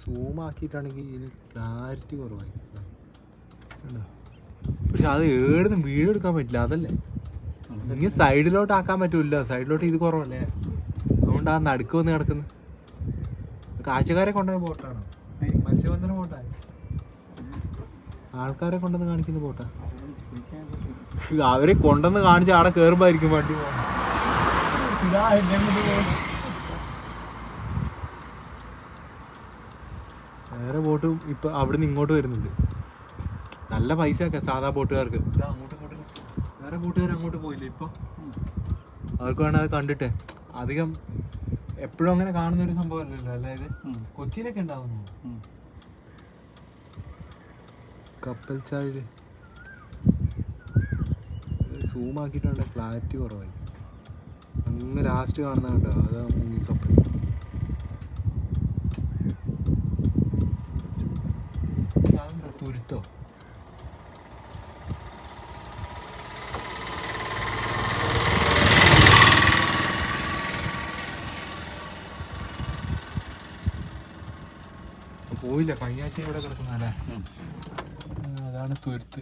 Zoom ആക്കിയിട്ടാണെങ്കിൽ ഇതിന് clarity കുറവായി കണ്ടോ? പക്ഷെ അത് ഏടുന്ന് വീഡിയോ എടുക്കാൻ പറ്റില്ല അതല്ലേ? ഇനി സൈഡിലോട്ട് ആക്കാൻ പറ്റൂല സൈഡിലോട്ട് ഇത് കുറവല്ലേ? അതുകൊണ്ട് ആ നടുക്ക് വന്ന് കിടക്കുന്നു. കാഴ്ചക്കാരെ കൊണ്ടുവന്ന ബോട്ടാണ്? മത്സ്യബന്ധന ബോട്ടാ. ആൾക്കാരെ കൊണ്ടുവന്ന് കാണിക്കുന്ന ബോട്ടാ. അവരെ കൊണ്ടുവന്ന് കാണിച്ച് അവിടെ കയറുമ്പോയിരിക്കും വണ്ടി പോകുന്നത്. ഇതാ എന്നെ കൊണ്ട് പോകുന്നത്. വേറെ ബോട്ടും ഇപ്പൊ അവിടുന്ന് ഇങ്ങോട്ട് വരുന്നുണ്ട്. നല്ല പൈസ ഒക്കെ സാധാ ബോട്ടുകാർക്ക്. ഇതാ അങ്ങോട്ടും ഇങ്ങോട്ടും വേറെ ബോട്ടുകാർ അങ്ങോട്ട് പോയില്ലേ ഇപ്പൊ? അവർക്ക് വേണം അത് കണ്ടിട്ട്. അധികം എപ്പോഴും അങ്ങനെ കാണുന്ന ഒരു സംഭവം അല്ലല്ലോ അതായത് കൊച്ചിയിലൊക്കെ ഉണ്ടാവുന്നു കപ്പൽ ചാഴിൽ സൂം ആക്കിയിട്ടുണ്ട് ക്ലാരിറ്റി കുറവായി. അങ്ങ് ലാസ്റ്റ് കാണുന്ന കേട്ടോ. അതാ അതെന്താ പോയില്ല. കഴിഞ്ഞ ആഴ്ച ഇവിടെ കിടക്കുന്നല്ലേ അതാണ് തുരുത്ത്.